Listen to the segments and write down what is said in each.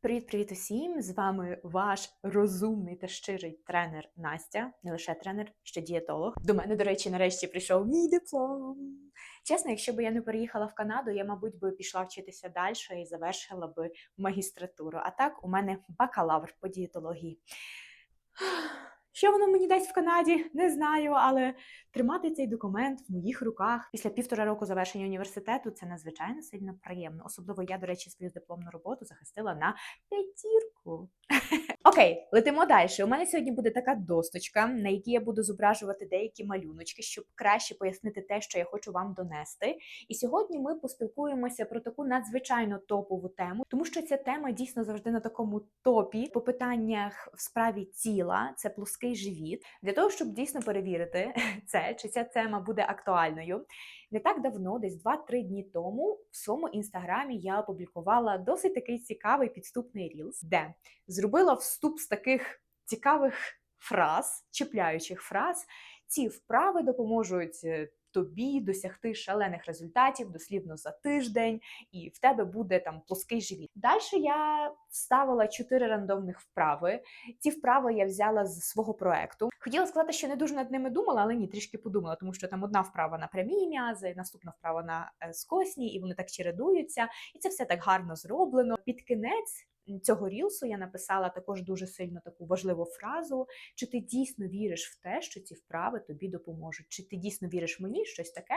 Привіт-привіт усім! З вами ваш розумний та щирий тренер Настя, не лише тренер, ще дієтолог. До мене, до речі, нарешті прийшов мій диплом. Чесно, якщо б я не переїхала в Канаду, я, мабуть, би пішла вчитися далі і завершила би магістратуру. А так, у мене бакалавр по дієтології. Що воно мені дасть в Канаді, не знаю, але тримати цей документ в моїх руках після півтора року завершення університету це надзвичайно сильно приємно. Особливо я, до речі, свою дипломну роботу захистила на п'ятірку. Окей, летимо далі. У мене сьогодні буде така досточка, на якій я буду зображувати деякі малюночки, щоб краще пояснити те, що я хочу вам донести. І сьогодні ми поспілкуємося про таку надзвичайно топову тему, тому що ця тема дійсно завжди на такому топі по питаннях в справі тіла, це плоский живіт. Для того, щоб дійсно перевірити це, чи ця тема буде актуальною. Не так давно, десь 2-3 дні тому, в своєму інстаграмі я опублікувала досить такий цікавий підступний рілс, де зробила вступ з таких цікавих фраз, чіпляючих фраз. Ці вправи допоможуть е, тобі досягти шалених результатів дослівно за тиждень, і в тебе буде там плоский живіт. Далі я вставила чотири рандомних вправи. Ці вправи я взяла з свого проекту. Хотіла сказати, що не дуже над ними думала, але ні, трішки подумала, тому що там одна вправа на прямі м'язи, наступна вправа на е, скосні, і вони так чередуються, і це все так гарно зроблено. Під кінець. Цього рілсу я написала також дуже сильно таку важливу фразу: чи ти дійсно віриш в те, що ці вправи тобі допоможуть? Чи ти дійсно віриш мені щось таке?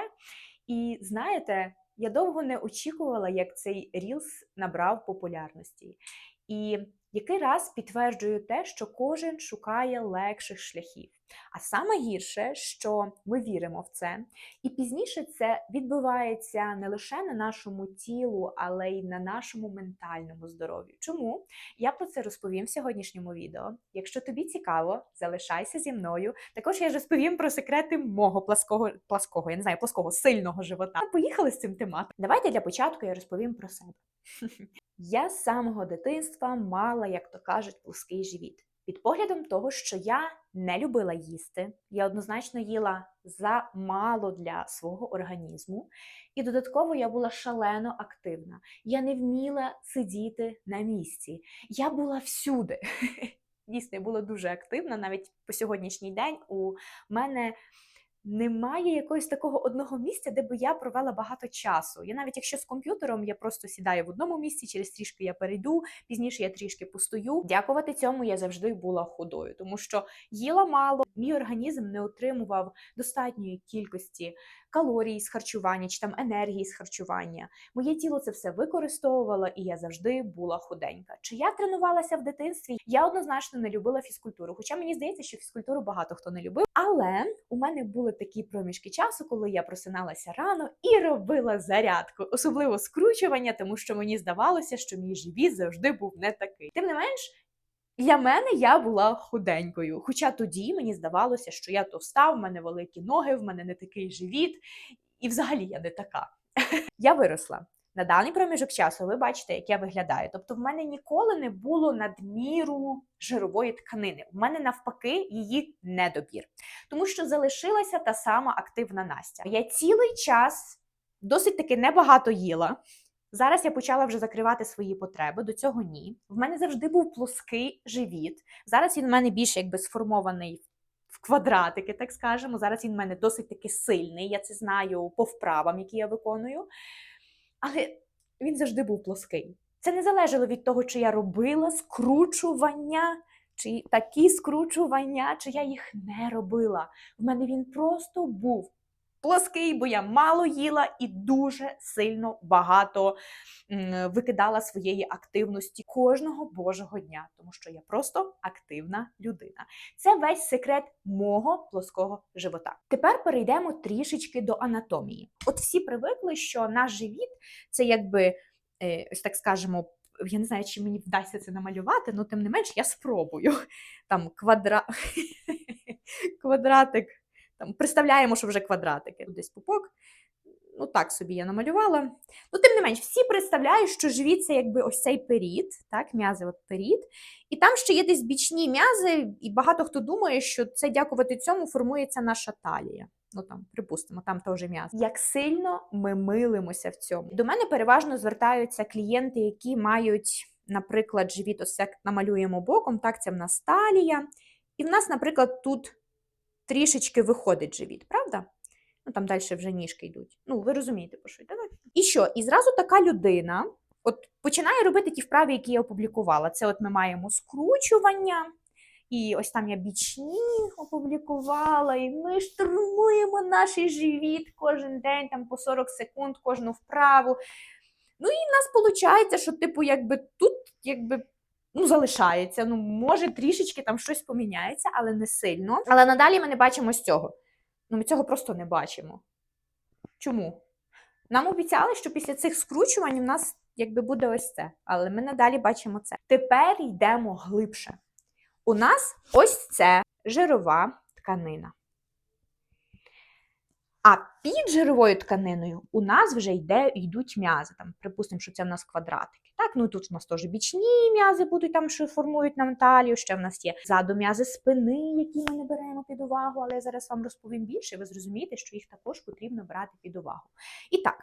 І знаєте, я довго не очікувала, як цей рілс набрав популярності. І який раз підтверджую те, що кожен шукає легших шляхів. А саме гірше, що ми віримо в це, і пізніше це відбувається не лише на нашому тілу, але й на нашому ментальному здоров'ю. Чому я про це розповім в сьогоднішньому відео? Якщо тобі цікаво, залишайся зі мною. Також я розповім про секрети мого плаского, плаского, я не знаю, плоского сильного живота. Поїхали з цим тематом. Давайте для початку я розповім про себе. Я з самого дитинства мала, як то кажуть, плоский живіт. Під поглядом того, що я не любила їсти, я однозначно їла замало для свого організму, і додатково я була шалено активна. Я не вміла сидіти на місці. Я була всюди. Дійсно, я була дуже активна. Навіть по сьогоднішній день у мене немає якогось такого одного місця, де би я провела багато часу. Я навіть якщо з комп'ютером я просто сідаю в одному місці, через трішки я перейду, пізніше я трішки постою. Дякувати цьому я завжди була худою, тому що їла мало, мій організм не отримував достатньої кількості калорій з харчування чи там енергії з харчування. Моє тіло це все використовувало, і я завжди була худенька. Чи я тренувалася в дитинстві? Я однозначно не любила фізкультуру. Хоча мені здається, що фізкультуру багато хто не любив. Але у мене були такі проміжки часу, коли я просиналася рано і робила зарядку, особливо скручування, тому що мені здавалося, що мій живіт завжди був не такий. Тим не менш. Для мене я була худенькою. Хоча тоді мені здавалося, що я товста, в мене великі ноги, в мене не такий живіт, і взагалі я не така. Я виросла. На даний проміжок часу ви бачите, як я виглядаю. Тобто, в мене ніколи не було надміру жирової тканини. В мене навпаки її недобір, тому що залишилася та сама активна Настя. Я цілий час досить таки небагато їла. Зараз я почала вже закривати свої потреби, до цього ні. В мене завжди був плоский живіт. Зараз він в мене більше якби сформований в квадратики, так скажемо. Зараз він в мене досить таки сильний. Я це знаю по вправам, які я виконую. Але він завжди був плоский. Це не залежало від того, чи я робила скручування, чи такі скручування, чи я їх не робила. В мене він просто був плоский, бо я мало їла і дуже сильно багато викидала своєї активності кожного божого дня, тому що я просто активна людина. Це весь секрет мого плоского живота. Тепер перейдемо трішечки до анатомії. От всі привикли, що наш живіт це якби е, ось так скажемо. Я не знаю, чи мені вдасться це намалювати, але тим не менш я спробую. Там квадра... квадратик там представляємо, що вже квадратики. Десь пупок. Ну, так собі я намалювала. Ну, тим не менш, всі представляють, що живіт це якби ось цей перід, так, м'язи от перід. І там ще є десь бічні м'язи, і багато хто думає, що це дякувати цьому формується наша талія. Ну там, припустимо, там теж м'ясо. Як сильно ми милимося в цьому. До мене переважно звертаються клієнти, які мають наприклад, живіт ось як намалюємо боком, так, це в нас талія. І в нас, наприклад, тут трішечки виходить живіт, правда? Ну, там далі вже ніжки йдуть. Ну, ви розумієте, про що йде. І що? І зразу така людина от починає робити ті вправи, які я опублікувала. Це от ми маємо скручування, і ось там я бічні опублікувала, і ми штурмуємо наш живіт кожен день, там по 40 секунд, кожну вправу. Ну і в нас виходить, що, типу, якби тут якби, ну, залишається. Ну, може, трішечки там щось поміняється, але не сильно. Але надалі ми не бачимо ось цього. Ну, ми цього просто не бачимо. Чому? Нам обіцяли, що після цих скручувань у нас якби буде ось це, але ми надалі бачимо це. Тепер йдемо глибше. У нас ось це жирова тканина. А під жировою тканиною у нас вже йде, йдуть м'язи. Там, припустимо, що це в нас квадратики. Так, ну тут у нас теж бічні м'язи будуть там, що формують нам талію. Ще в нас є ззаду м'язи спини, які ми не беремо під увагу, але я зараз вам розповім більше, і ви зрозумієте, що їх також потрібно брати під увагу. І так,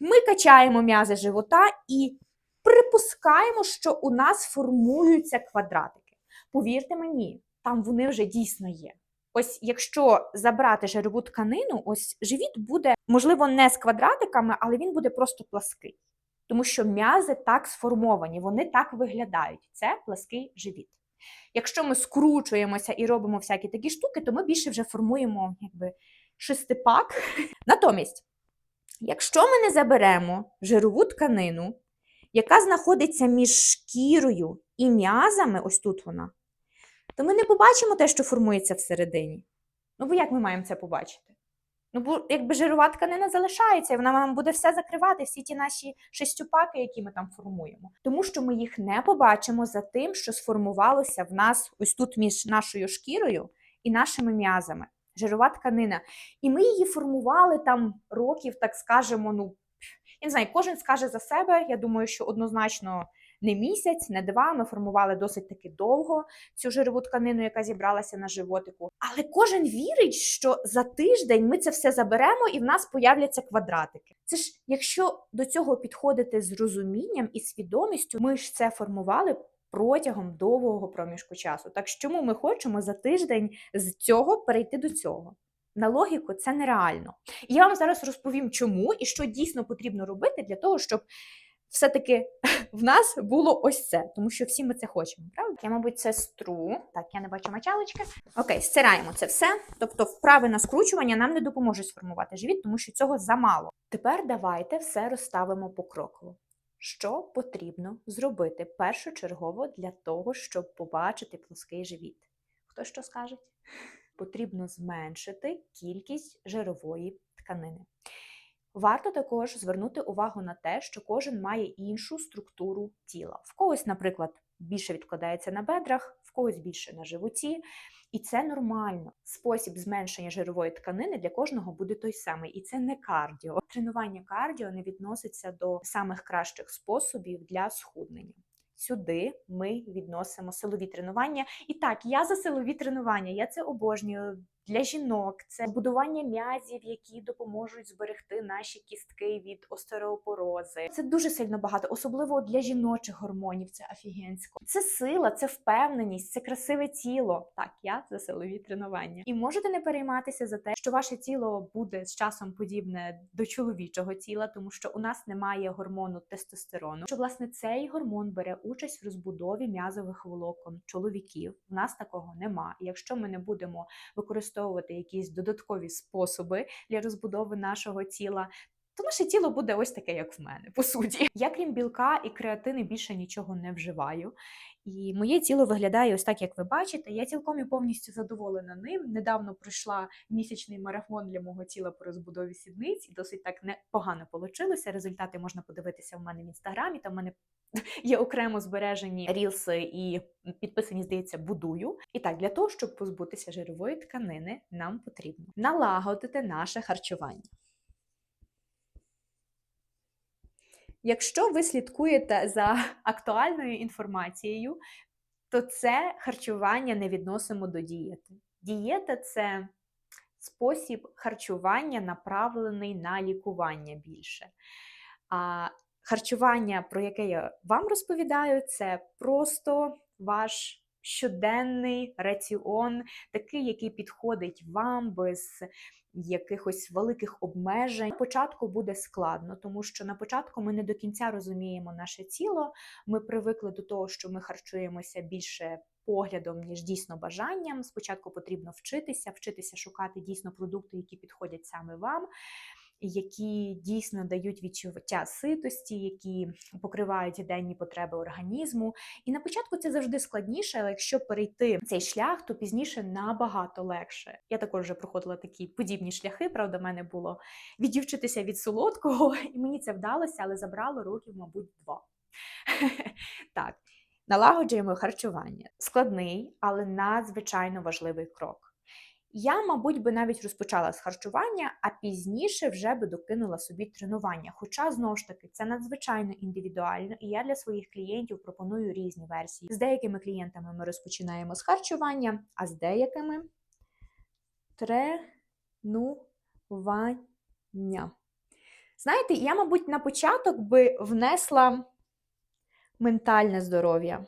ми качаємо м'язи живота і припускаємо, що у нас формуються квадратики. Повірте мені, там вони вже дійсно є. Ось якщо забрати жирову тканину, ось живіт буде, можливо, не з квадратиками, але він буде просто плаский. Тому що м'язи так сформовані, вони так виглядають. Це плаский живіт. Якщо ми скручуємося і робимо всякі такі штуки, то ми більше вже формуємо якби, шестипак. Натомість, якщо ми не заберемо жирову тканину, яка знаходиться між шкірою і м'язами, ось тут вона, то ми не побачимо те, що формується всередині. Ну, бо як ми маємо це побачити? Ну, бо якби жирова тканина залишається, і вона нам буде все закривати, всі ті наші шестюпаки, які ми там формуємо. Тому що ми їх не побачимо за тим, що сформувалося в нас ось тут між нашою шкірою і нашими м'язами. Жирова тканина. І ми її формували там років, так скажемо, ну, я не знаю, кожен скаже за себе. Я думаю, що однозначно не місяць, не два. Ми формували досить таки довго цю жирову тканину, яка зібралася на животику. Але кожен вірить, що за тиждень ми це все заберемо і в нас появляться квадратики. Це ж якщо до цього підходити з розумінням і свідомістю, ми ж це формували. Протягом довгого проміжку часу. Так чому ми хочемо за тиждень з цього перейти до цього? На логіку це нереально. І я вам зараз розповім, чому і що дійсно потрібно робити для того, щоб все-таки в нас було ось це, тому що всі ми це хочемо, правда? Я, мабуть, це стру. Так, я не бачу мочалочки. Окей, стираємо це все. Тобто, вправи на скручування нам не допоможуть сформувати живіт, тому що цього замало. Тепер давайте все розставимо покроково. Що потрібно зробити першочергово для того, щоб побачити плоский живіт? Хто що скаже? Потрібно зменшити кількість жирової тканини. Варто також звернути увагу на те, що кожен має іншу структуру тіла. В когось, наприклад, більше відкладається на бедрах, в когось більше на животі. І це нормально. Спосіб зменшення жирової тканини для кожного буде той самий, і це не кардіо. Тренування кардіо не відноситься до самих кращих способів для схуднення. Сюди ми відносимо силові тренування. І так, я за силові тренування, я це обожнюю. Для жінок це будування м'язів, які допоможуть зберегти наші кістки від остереопорози. Це дуже сильно багато, особливо для жіночих гормонів. Це офігенсько. Це сила, це впевненість, це красиве тіло. Так, я за силові тренування. І можете не перейматися за те, що ваше тіло буде з часом подібне до чоловічого тіла, тому що у нас немає гормону тестостерону. Що власне цей гормон бере участь в розбудові м'язових волокон чоловіків. У нас такого нема. Якщо ми не будемо використовувати використовувати якісь додаткові способи для розбудови нашого тіла. То наше тіло буде ось таке, як в мене, по суті. Я крім білка і креатини більше нічого не вживаю. І моє тіло виглядає ось так, як ви бачите. Я цілком і повністю задоволена ним. Недавно пройшла місячний марафон для мого тіла по розбудові сідниць, досить так непогано вийшло. Результати можна подивитися в мене в інстаграмі. Там в мене є окремо збережені рілси і підписані, здається, будую. І так, для того, щоб позбутися жирової тканини, нам потрібно налагодити наше харчування. Якщо ви слідкуєте за актуальною інформацією, то це харчування не відносимо до дієти. Дієта це спосіб харчування, направлений на лікування більше. А Харчування, про яке я вам розповідаю, це просто ваш щоденний раціон, такий, який підходить вам без якихось великих обмежень. Спочатку буде складно, тому що на початку ми не до кінця розуміємо наше тіло. Ми привикли до того, що ми харчуємося більше поглядом, ніж дійсно бажанням. Спочатку потрібно вчитися, вчитися шукати дійсно продукти, які підходять саме вам. Які дійсно дають відчуття ситості, які покривають денні потреби організму. І на початку це завжди складніше, але якщо перейти цей шлях, то пізніше набагато легше. Я також вже проходила такі подібні шляхи. Правда, в мене було відівчитися від солодкого, і мені це вдалося, але забрало років, мабуть, два. Так, налагоджуємо харчування. Складний, але надзвичайно важливий крок. Я, мабуть, би навіть розпочала з харчування, а пізніше вже би докинула собі тренування. Хоча, знову ж таки, це надзвичайно індивідуально, і я для своїх клієнтів пропоную різні версії. З деякими клієнтами ми розпочинаємо з харчування, а з деякими тренування. Знаєте, я, мабуть, на початок би внесла ментальне здоров'я.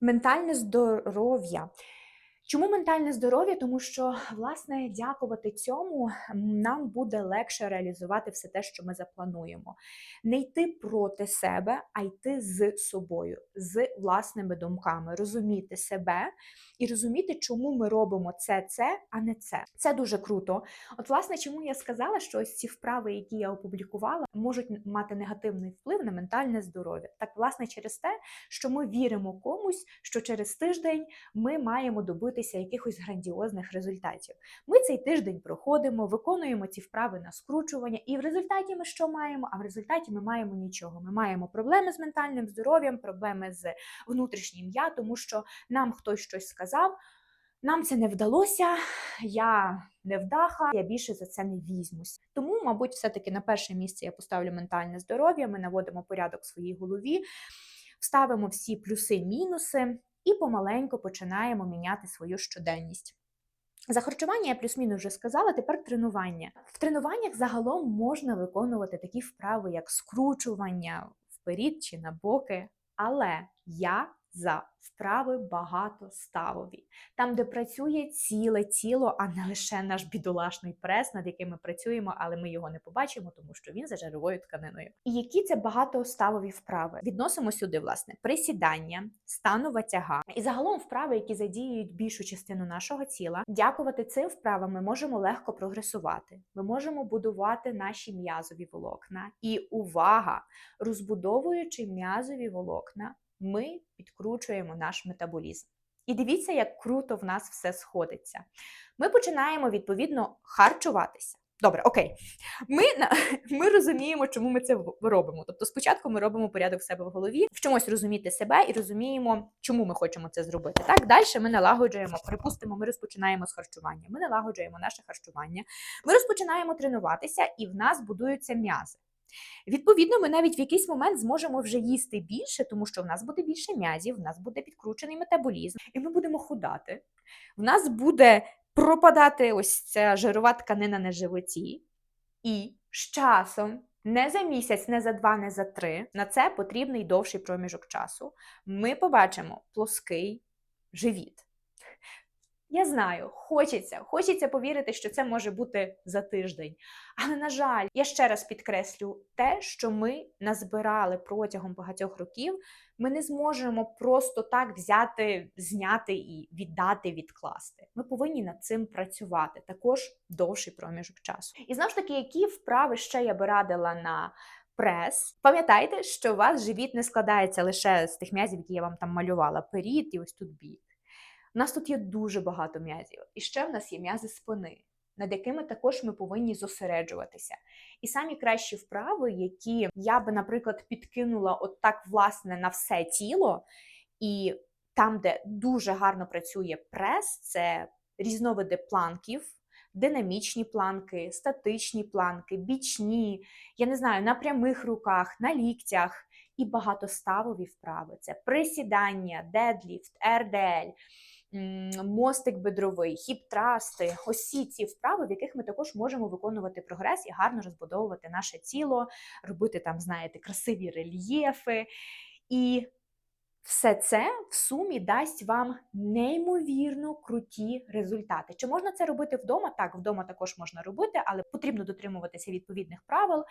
Ментальне здоров'я. Чому ментальне здоров'я? Тому що, власне, дякувати цьому нам буде легше реалізувати все те, що ми заплануємо. Не йти проти себе, а йти з собою, з власними думками, розуміти себе і розуміти, чому ми робимо це, це, а не це. Це дуже круто. От, власне, чому я сказала, що ось ці вправи, які я опублікувала, можуть мати негативний вплив на ментальне здоров'я. Так, власне, через те, що ми віримо комусь, що через тиждень ми маємо добити якихось грандіозних результатів. Ми цей тиждень проходимо, виконуємо ці вправи на скручування, і в результаті ми що маємо? А в результаті ми маємо нічого. Ми маємо проблеми з ментальним здоров'ям, проблеми з внутрішнім я, тому що нам хтось щось сказав. Нам це не вдалося, я не вдаха, я більше за це не візьмусь. Тому, мабуть, все-таки на перше місце я поставлю ментальне здоров'я. Ми наводимо порядок в своїй голові, вставимо всі плюси-мінуси і помаленьку починаємо міняти свою щоденність. За харчування я плюс-мінус вже сказала, тепер тренування. В тренуваннях загалом можна виконувати такі вправи, як скручування вперід чи на боки, але я за вправи багатоставові, там, де працює ціле тіло, а не лише наш бідолашний прес, над яким ми працюємо, але ми його не побачимо, тому що він за жировою тканиною. І які це багатоставові вправи? Відносимо сюди, власне, присідання, станова тяга і загалом вправи, які задіюють більшу частину нашого тіла. Дякувати цим вправам ми можемо легко прогресувати. Ми можемо будувати наші м'язові волокна. І увага! Розбудовуючи м'язові волокна ми підкручуємо наш метаболізм. І дивіться, як круто в нас все сходиться. Ми починаємо відповідно харчуватися. Добре, окей. Ми ми розуміємо, чому ми це робимо. Тобто, спочатку ми робимо порядок в себе в голові, вчимось розуміти себе і розуміємо, чому ми хочемо це зробити. Так, далі ми налагоджуємо, припустимо, ми розпочинаємо з харчування. Ми налагоджуємо наше харчування, ми розпочинаємо тренуватися, і в нас будуються м'язи. Відповідно, ми навіть в якийсь момент зможемо вже їсти більше, тому що в нас буде більше м'язів, в нас буде підкручений метаболізм, і ми будемо худати. В нас буде пропадати ось ця жирова тканина на животі. І з часом, не за місяць, не за два, не за три, на це потрібний довший проміжок часу. Ми побачимо плоский живіт. Я знаю, хочеться, хочеться повірити, що це може бути за тиждень. Але, на жаль, я ще раз підкреслю те, що ми назбирали протягом багатьох років, ми не зможемо просто так взяти, зняти і віддати, відкласти. Ми повинні над цим працювати також довший проміжок часу. І знову ж таки, які вправи ще я би радила на прес. Пам'ятайте, що у вас живіт не складається лише з тих м'язів, які я вам там малювала, перід і ось тут бік. У нас тут є дуже багато м'язів. І ще в нас є м'язи спини, над якими також ми повинні зосереджуватися. І самі кращі вправи, які я би, наприклад, підкинула от власне, на все тіло, і там, де дуже гарно працює прес, це різновиди планків. Динамічні планки, статичні планки, бічні, я не знаю, на прямих руках, на ліктях і багатоставові вправи. Це присідання, дедліфт, РДЛ, мостик бедровий, хіп-трасти, ось всі ці вправи, в яких ми також можемо виконувати прогрес і гарно розбудовувати наше тіло, робити там, знаєте, красиві рельєфи. І все це в сумі дасть вам неймовірно круті результати. Чи можна це робити вдома? Так, вдома також можна робити, але потрібно дотримуватися відповідних правил,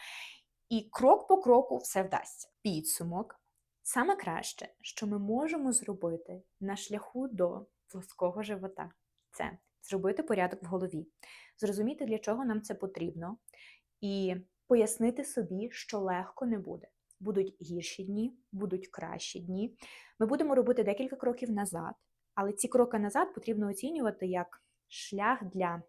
і крок по кроку все вдасться. Підсумок саме краще, що ми можемо зробити на шляху до плоского живота, це зробити порядок в голові, зрозуміти, для чого нам це потрібно, і пояснити собі, що легко не буде. Будуть гірші дні, будуть кращі дні. Ми будемо робити декілька кроків назад, але ці кроки назад потрібно оцінювати як шлях для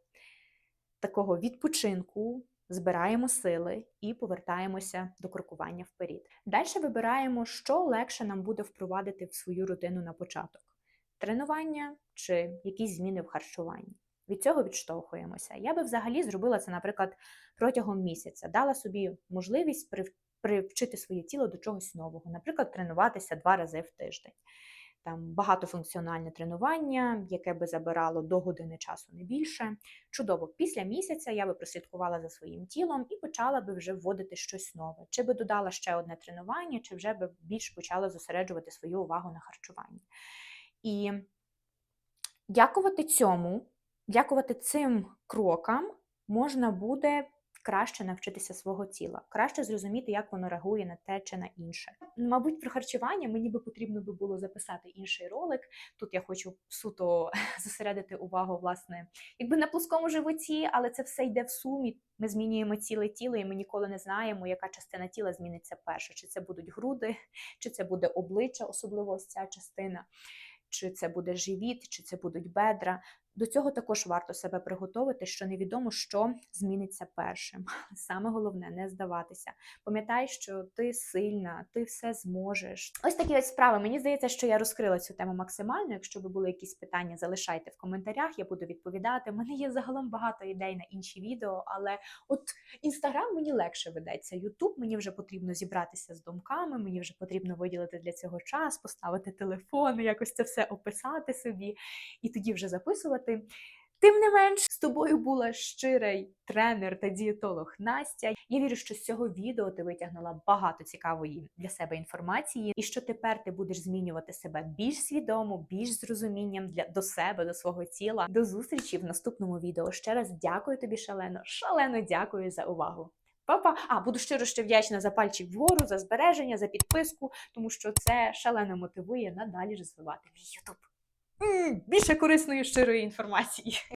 такого відпочинку, збираємо сили і повертаємося до крокування вперед. Далі вибираємо, що легше нам буде впровадити в свою рутину на початок: тренування чи якісь зміни в харчуванні. Від цього відштовхуємося. Я би взагалі зробила це, наприклад, протягом місяця, дала собі можливість прив- привчити своє тіло до чогось нового, наприклад, тренуватися два рази в тиждень. Там багатофункціональне тренування, яке би забирало до години часу не більше. Чудово, після місяця я би прослідкувала за своїм тілом і почала би вже вводити щось нове. Чи би додала ще одне тренування, чи вже би більш почала зосереджувати свою увагу на харчуванні. І дякувати цьому, дякувати цим крокам можна буде краще навчитися свого тіла, краще зрозуміти, як воно реагує на те чи на інше. Мабуть, про харчування мені би потрібно би було записати інший ролик. Тут я хочу суто зосередити увагу, власне, якби на плоскому животі, але це все йде в сумі. Ми змінюємо ціле тіло, і ми ніколи не знаємо, яка частина тіла зміниться перше. Чи це будуть груди, чи це буде обличчя, особливо ось ця частина, чи це буде живіт, чи це будуть бедра. До цього також варто себе приготувати, що невідомо, що зміниться першим. Саме головне не здаватися. Пам'ятай, що ти сильна, ти все зможеш. Ось такі ось справи. Мені здається, що я розкрила цю тему максимально. Якщо би були якісь питання, залишайте в коментарях, я буду відповідати. У мене є загалом багато ідей на інші відео, але от інстаграм мені легше ведеться. Ютуб мені вже потрібно зібратися з думками, мені вже потрібно виділити для цього час, поставити телефон, якось це все описати собі і тоді вже записувати. Тим не менш, з тобою була щирий тренер та дієтолог Настя. Я вірю, що з цього відео ти витягнула багато цікавої для себе інформації, і що тепер ти будеш змінювати себе більш свідомо, більш з розумінням для до себе, до свого тіла. До зустрічі в наступному відео. Ще раз дякую тобі, шалено, шалено дякую за увагу. Папа, а буду щиро ще вдячна за пальчик вгору, за збереження, за підписку, тому що це шалено мотивує надалі розвивати мій Ютуб. Більше корисної щирої інформації.